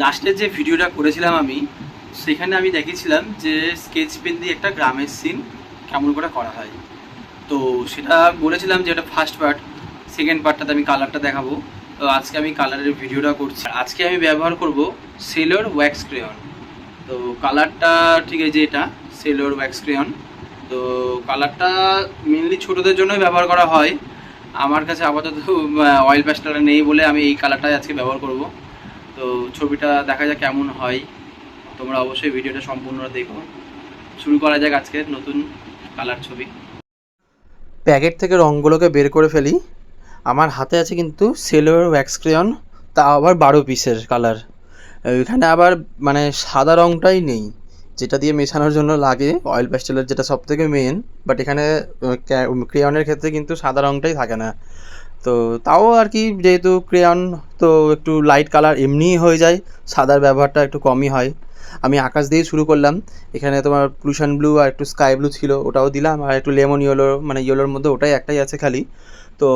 লাস্টের যে ভিডিওটা করেছিলাম আমি, সেখানে আমি দেখেছিলাম যে স্কেচ পেন দিয়ে একটা গ্রামের সিন কেমন করে করা হয়। তো সেটা বলেছিলাম যে এটা ফার্স্ট পার্ট সেকেন্ড পার্টটাতে আমি কালারটা দেখাবো। তো আজকে আমি কালারের ভিডিওটা করছি। আজকে আমি ব্যবহার করব সেলোর ওয়্যাক্স ক্রেয়ন তো কালারটা ঠিক আছে এটা সেলোর ওয়্যাক্স ক্রেয়ন তো কালারটা মেনলি ছোটোদের জন্যই ব্যবহার করা হয়। আমার কাছে আপাতত অয়েল প্যাস্টেলটা নেই বলে আমি এই কালারটাই আজকে ব্যবহার করব। তো ছবিটা দেখা যাক কেমন হয়। তোমরা অবশ্যই ভিডিওটা সম্পূর্ণ দেখো। শুরু করা যাক আজকে নতুন কালার ছবি। প্যাকেট থেকে রঙগুলোকে বের করে ফেলি। আমার হাতে আছে কিন্তু সেলোর ওয়্যাক্স ক্রেয়ন তা আবার বারো পিসের কালার এখানে আবার মানে সাদা রঙটাই নেই, যেটা দিয়ে মেশানোর জন্য লাগে। অয়েল প্যাস্টেলের যেটা সব থেকে মেন বাট এখানে ক্রেয়নের ক্ষেত্রে কিন্তু সাদা রঙটাই থাকে না। তো তাও আর কি, যেহেতু ক্রেয়ন তো একটু লাইট কালার এমনিই হয়ে যায়, সাদার ব্যবহারটা একটু কমই হয়। আমি আকাশ দিয়েই শুরু করলাম, এখানে তোমার প্লুশন ব্লু আর একটু স্কাই ব্লু ছিল, ওটাও দিলাম, আর একটু লেমন ইয়েলো মানে ইয়েলোর মধ্যে ওটাই একটাই আছে খালি। তো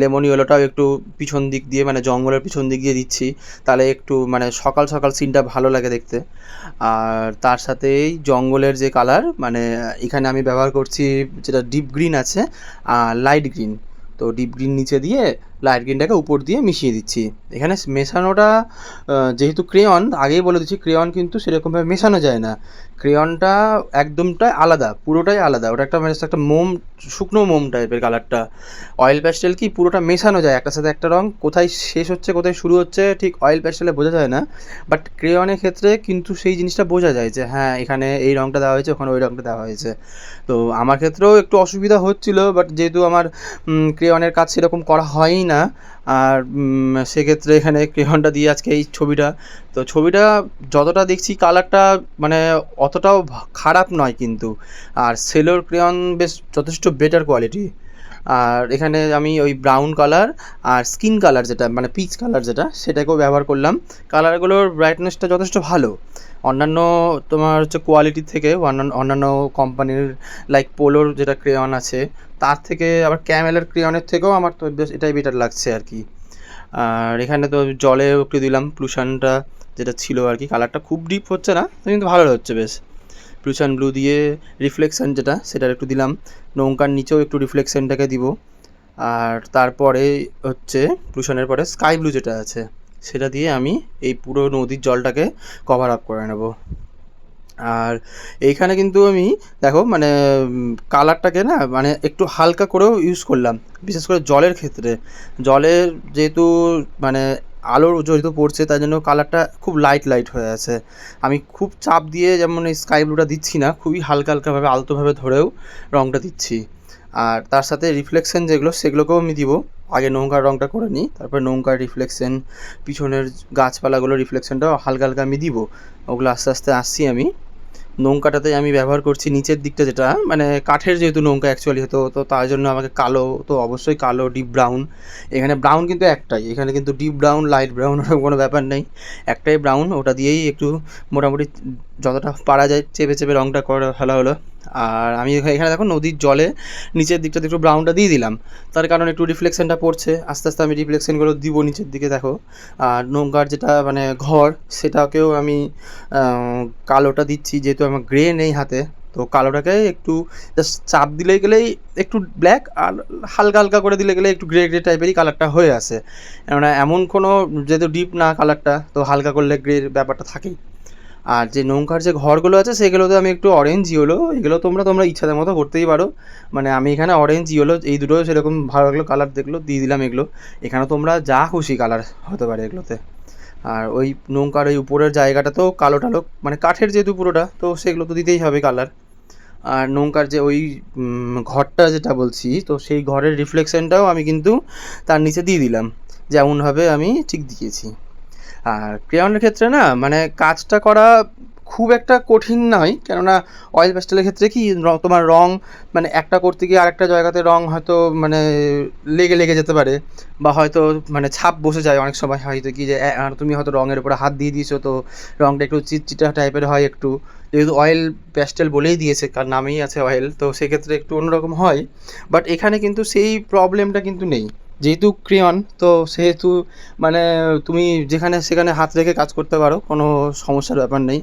লেমন ইয়েলোটাও একটু পিছন দিক দিয়ে মানে জঙ্গলের পিছন দিক দিয়ে দিচ্ছি, তাহলে একটু মানে সকাল সকাল সিনটা ভালো লাগে দেখতে। আর তার সাথেই জঙ্গলের যে কালার মানে এখানে আমি ব্যবহার করছি, যেটা ডিপ গ্রিন আছে আর লাইট গ্রিন তো ডিপ গ্রিন নিচে দিয়ে লাইট গ্রিনটাকে উপর দিয়ে মিশিয়ে দিচ্ছি। এখানে মেশানোটা যেহেতু ক্রেয়ন আগেই বলে দিচ্ছি ক্রেয়ন কিন্তু সেরকমভাবে মেশানো যায় না। ক্রেয়নটা একদমটাই আলাদা, পুরোটাই আলাদা। ওটা একটা একটা মোম, শুকনো মোম টাইপের কালারটা অয়েল প্যাস্টেল কি পুরোটা মেশানো যায়, একটার সাথে একটা রং, কোথায় শেষ হচ্ছে, কোথায় শুরু হচ্ছে, ঠিক অয়েল প্যাস্টেলে বোঝা যায় না। বাট ক্রেয়নের ক্ষেত্রে কিন্তু সেই জিনিসটা বোঝা যায় যে হ্যাঁ এখানে এই রংটা দেওয়া হয়েছে, ওখানে ওই রংটা দেওয়া হয়েছে। তো আমার ক্ষেত্রেও একটু অসুবিধা হচ্ছিল বাট যেহেতু আমার ক্রেয়নের কাজ সেরকম করা হয়ই না আর সেক্ষেত্রে এখানে ক্রেয়নটা দিয়ে আজকে এই ছবিটা। তো ছবিটা যতটা দেখছি কালারটা মানে অতটাও খারাপ নয় কিন্তু। আর সেলোর ক্রেয়ন বেশ যথেষ্ট বেটার কোয়ালিটি আর এখানে আমি ওই ব্রাউন কালার আর স্কিন কালার যেটা মানে পিচ কালার যেটা, সেটাকেও ব্যবহার করলাম। কালারগুলোর ব্রাইটনেসটা যথেষ্ট ভালো। অন্যান্য তোমার হচ্ছে কোয়ালিটি থেকে, অন্যান্য কোম্পানির লাইক পোলোর যেটা ক্রেয়ন আছে, তার থেকে আবার ক্যামেলের ক্রেয়নের থেকেও আমার তো বেশ, এটাই বেটার লাগছে আর কি। আর এখানে তো জলে একটু দিলাম প্লুশনটা যেটা ছিল আর কি কালারটা খুব ডিপ হচ্ছে না, কিন্তু ভালো হচ্ছে বেশ। প্লুশন ব্লু দিয়ে রিফ্লেকশান যেটা, সেটার একটু দিলাম। নৌকার নিচেও একটু রিফ্লেকশানটাকে দিব। আর তারপরে হচ্ছে প্লুশনের পরে স্কাই ব্লু যেটা আছে, সেটা দিয়ে আমি এই পুরো নদীর জলটাকে কভার আপ করে নেব। আর এইখানে কিন্তু আমি, দেখো মানে কালারটাকে না মানে একটু হালকা করেও ইউজ করলাম। বিশেষ করে জলের ক্ষেত্রে। জলের যেহেতু মানে আলোর যেহেতু পড়ছে তাই জন্য কালারটা খুব লাইট লাইট হয়ে আছে। আমি খুব চাপ দিয়ে যেমন এই স্কাই ব্লুটা দিচ্ছি না, খুবই হালকা হালকাভাবে আলতোভাবে ধরেও রঙটা দিচ্ছি। আর তার সাথে রিফ্লেকশন যেগুলো, সেগুলোকেও আমি দিব। আগে নৌকার রঙটা করে নিই, তারপরে নৌকার রিফ্লেকশন পিছনের গাছপালাগুলো রিফ্লেকশনটাও হালকা হালকা আমি দিব। ওগুলো আস্তে আস্তে আসছি আমি। নৌকাটাতে আমি ব্যবহার করছি নিচের দিকটা যেটা মানে কাঠের যেহেতু নৌকা অ্যাকচুয়ালি হতো, তো তার জন্য আমাকে কালো, তো অবশ্যই কালো ডিপ ব্রাউন এখানে ব্রাউন কিন্তু একটাই, এখানে কিন্তু ডিপ ব্রাউন লাইট ব্রাউন ওরকম কোনো ব্যাপার নেই, একটাই ব্রাউন ওটা দিয়েই একটু মোটামুটি যতটা পারা যায় চেপে চেপে রঙটা করা ফেলা হলো। আর আমি এখানে দেখো নদীর জলে নিচের দিকটাতে একটু ব্রাউনটা দিয়ে দিলাম। তার কারণ একটু রিফ্লেকশনটা পড়ছে। আস্তে আস্তে আমি রিফ্লেকশনগুলো দিব নিচের দিকে, দেখো। আর নৌকার যেটা মানে ঘর, সেটাকেও আমি কালোটা দিচ্ছি, যেহেতু আমার গ্রে নেই হাতে। তো কালোটাকে একটু জাস্ট চাপ দিলে গেলেই একটু ব্ল্যাক আর হালকা হালকা করে দিলে গেলে একটু গ্রে গ্রে টাইপেরই কালারটা হয়ে আসে। কেননা এমন কোনো, যেহেতু ডিপ না কালারটা তো হালকা করলে গ্রের ব্যাপারটা থাকেই। আর যে নৌকার যে ঘরগুলো আছে, সেগুলোতে আমি একটু অরেঞ্জ ইয়েলো এগুলো তোমরা তোমরা ইচ্ছাদের মতো করতেই পারো। মানে আমি এখানে অরেঞ্জ ইয়েলো এই দুটো সেরকম ভালো লাগল কালার দেখল, দিয়ে দিলাম এগুলো। এখানে তোমরা যা খুশি কালার হতে পারে এগুলোতে। আর ওই নৌকার ওই উপরের জায়গাটা তো কালো টালো মানে কাঠের যেহেতু পুরোটা, তো সেগুলো তো দিতেই হবে কালার আর নৌকার যে ওই ঘরটা যেটা বলছি, তো সেই ঘরের রিফ্লেকশনটাও আমি কিন্তু তার নিচে দিয়ে দিলাম। যেমনভাবে আমি ঠিক দিয়েছি। আর ক্রেয়নের ক্ষেত্রে না মানে কাজটা করা খুব একটা কঠিন নয়। কেননা অয়েল প্যাস্টেলের ক্ষেত্রে কি তোমার রং মানে একটা করতে গিয়ে আরেকটা জায়গাতে রং হয়তো মানে লেগে লেগে যেতে পারে। বা হয়তো মানে ছাপ বসে যায় অনেক সময়। হয়তো কি যে তুমি হয়তো রঙের উপরে হাত দিয়ে দিয়েছ, তো রঙটা একটু চিটচিটা টাইপের হয় একটু। যেহেতু অয়েল প্যাস্টেল বলেই দিয়েছে, কার নামেই আছে অয়েল তো সেক্ষেত্রে একটু অন্যরকম হয়। বাট এখানে কিন্তু সেই প্রবলেমটা কিন্তু নেই। যেহেতু ক্রেয়ন, তো সেহেতু মানে তুমি যেখানে সেখানে হাত রেখে কাজ করতে পারো, কোনো সমস্যার ব্যাপার নেই।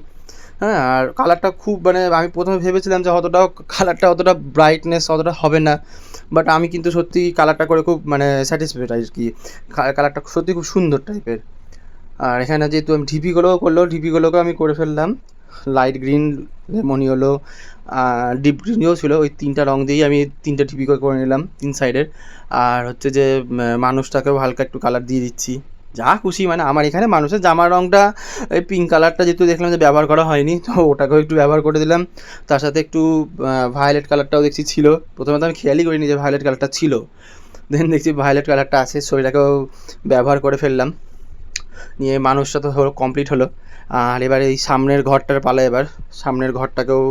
হ্যাঁ আর কালারটা খুব মানে আমি প্রথমে ভেবেছিলাম যে অতটাও কালারটা অতটা ব্রাইটনেস অতটা হবে না। বাট আমি কিন্তু সত্যি কালারটা করে খুব মানে স্যাটিসফাইড আর কি। কালারটা সত্যি খুব সুন্দর টাইপের আর এখানে যেহেতু আমি ঢিপিগুলোও করল ঢিপিগুলোকেও আমি করে ফেললাম। লাইট গ্রিন লেমনি হলো ডিপ গ্রিনও ছিল। ওই তিনটা রঙ দিয়েই আমি তিনটা ঢিপি করে নিলাম তিন সাইডের আর হচ্ছে যে মানুষটাকেও হালকা একটু কালার দিয়ে দিচ্ছি। যা খুশি মানে আমার এখানে মানুষের জামার রঙটা এই পিঙ্ক কালারটা যেহেতু দেখলাম যে ব্যবহার করা হয়নি, তো ওটাকেও একটু ব্যবহার করে দিলাম। তার সাথে একটু ভায়োলেট কালারটাও দেখছি ছিল। প্রথমে তো আমি খেয়ালই করিনি যে ভায়োলেট কালারটা ছিল। দেন দেখছি ভায়োলেট কালারটা আছে ছবিটাকেও ব্যবহার করে ফেললাম। নিয়ে মানুষটা তো হলো কমপ্লিট হলো। আর এবারে এই সামনের ঘরটার পালা এবার। সামনের ঘরটাকেও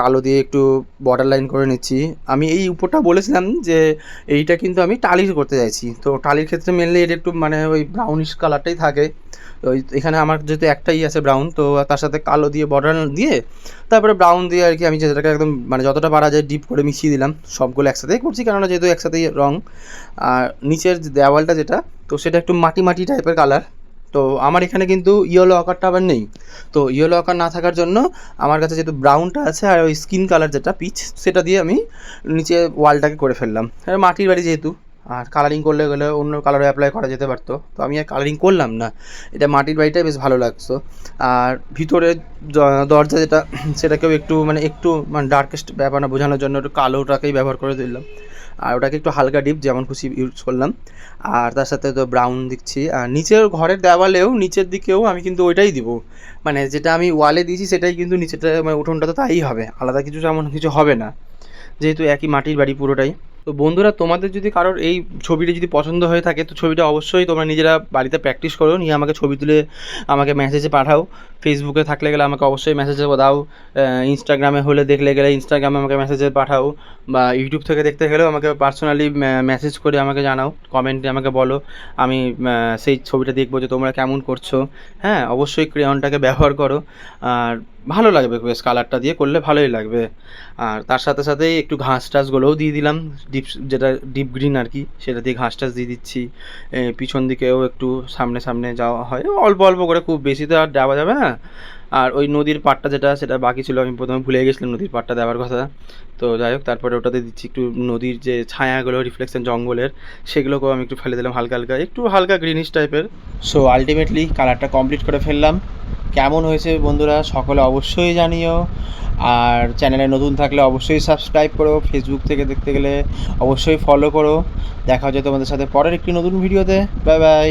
কালো দিয়ে একটু বর্ডার লাইন করে নিচ্ছি। আমি এই উপরটা বলেছিলাম যে, এইটা কিন্তু আমি টালির করতে চাইছি। তো টালির ক্ষেত্রে মেনলি এটা একটু মানে ওই ব্রাউনিশ কালারটাই থাকে। ওই এখানে আমার যেহেতু একটাই আছে ব্রাউন তো তার সাথে কালো দিয়ে বর্ডার দিয়ে, তারপরে ব্রাউন দিয়ে আর কি আমি যেটাকে একদম মানে যতটা পারা যায় ডিপ করে মিশিয়ে দিলাম। সবগুলো একসাথেই করছি, কেননা যেহেতু একসাথেই রং। আর নিচের দেওয়ালটা যেটা তো সেটা একটু মাটি মাটি টাইপের কালার তো আমার এখানে কিন্তু ইয়েলো আকারটা আবার নেই। তো ইয়েলো আকার না থাকার জন্য আমার কাছে যেহেতু ব্রাউনটা আছে আর ওই স্কিন কালার যেটা পিচ সেটা দিয়ে আমি নিচে ওয়ালটাকে করে ফেললাম। মাটির বাড়ি যেহেতু, আর কালারিং করলে গেলে অন্য কালারে অ্যাপ্লাই করা যেতে পারতো। তো আমি আর কালারিং করলাম না। এটা মাটির বাড়িটাই বেশ ভালো লাগতো আর ভিতরে দরজা যেটা, সেটাকেও একটু মানে একটু মানে ডার্কেস্ট ব্যাপার না, বোঝানোর জন্য একটু কালোটাকেই ব্যবহার করে দিলাম। আর ওটাকে একটু হালকা ডিপ যেমন খুশি ইউজ করলাম। আর তার সাথে তো ব্রাউন দিচ্ছি। আর নিচের ঘরের দেওয়ালেও নিচের দিকেও আমি কিন্তু ওইটাই দিব। মানে যেটা আমি ওয়ালে দিয়েছি সেটাই কিন্তু নিচেটা মানে উঠোনটা তো তাই হবে। আলাদা কিছু তেমন কিছু হবে না। যেহেতু একই মাটির বাড়ি পুরোটাই। তো বন্ধুরা, তোমাদের যদি কারোর এই ছবিটা যদি পছন্দ হয়ে থাকে, তো ছবিটা অবশ্যই তোমরা নিজেরা বাড়িতে প্র্যাকটিস করো। নিয়ে আমাকে ছবি তুলে আমাকে মেসেজে পাঠাও। ফেসবুকে থাকলে গেলে আমাকে অবশ্যই মেসেজে দাও। ইনস্টাগ্রামে হলে দেখলে গেলে ইনস্টাগ্রামে আমাকে মেসেজে পাঠাও। বা ইউটিউব থেকে দেখতে গেলেও আমাকে পার্সোনালি মেসেজ করে আমাকে জানাও। কমেন্টে আমাকে বলো। আমি সেই ছবিটা দেখব যে তোমরা কেমন করছ। হ্যাঁ অবশ্যই ক্রেয়নটাকে ব্যবহার করো। আর ভালো লাগবে বেশ কালারটা দিয়ে করলে ভালোই লাগবে। আর তার সাথে সাথেই একটু ঘাস টাসগুলোও দিয়ে দিলাম। ডিপ যেটা ডিপ গ্রিন আর কি, সেটা দিয়ে ঘাস টাস দিয়ে দিচ্ছি। পিছন দিকেও একটু সামনে সামনে যাওয়া হয়। অল্প অল্প করে খুব বেশি তো আর দেওয়া যাবে না। আর ওই নদীর পাড়টা যেটা, সেটা বাকি ছিল, আমি প্রথমে ভুলে গেছিলাম নদীর পাড়টা দেওয়ার কথা। তো যাই হোক, তারপরে ওটাতে দিচ্ছি একটু নদীর যে ছায়াগুলো রিফ্লেকশন জঙ্গলের, সেগুলোকেও আমি একটু ফেলে দিলাম হালকা হালকা, একটু হালকা গ্রিনিশ টাইপের সো আলটিমেটলি কালারটা কমপ্লিট করে ফেললাম। কেমন হয়েছে বন্ধুরা সকলে অবশ্যই জানিও। আর চ্যানেলে নতুন থাকলে অবশ্যই সাবস্ক্রাইব করো ফেসবুক থেকে দেখতে গেলে অবশ্যই ফলো করো। দেখা হচ্ছে তোমাদের সাথে পরের একটি নতুন ভিডিওতে। Bye bye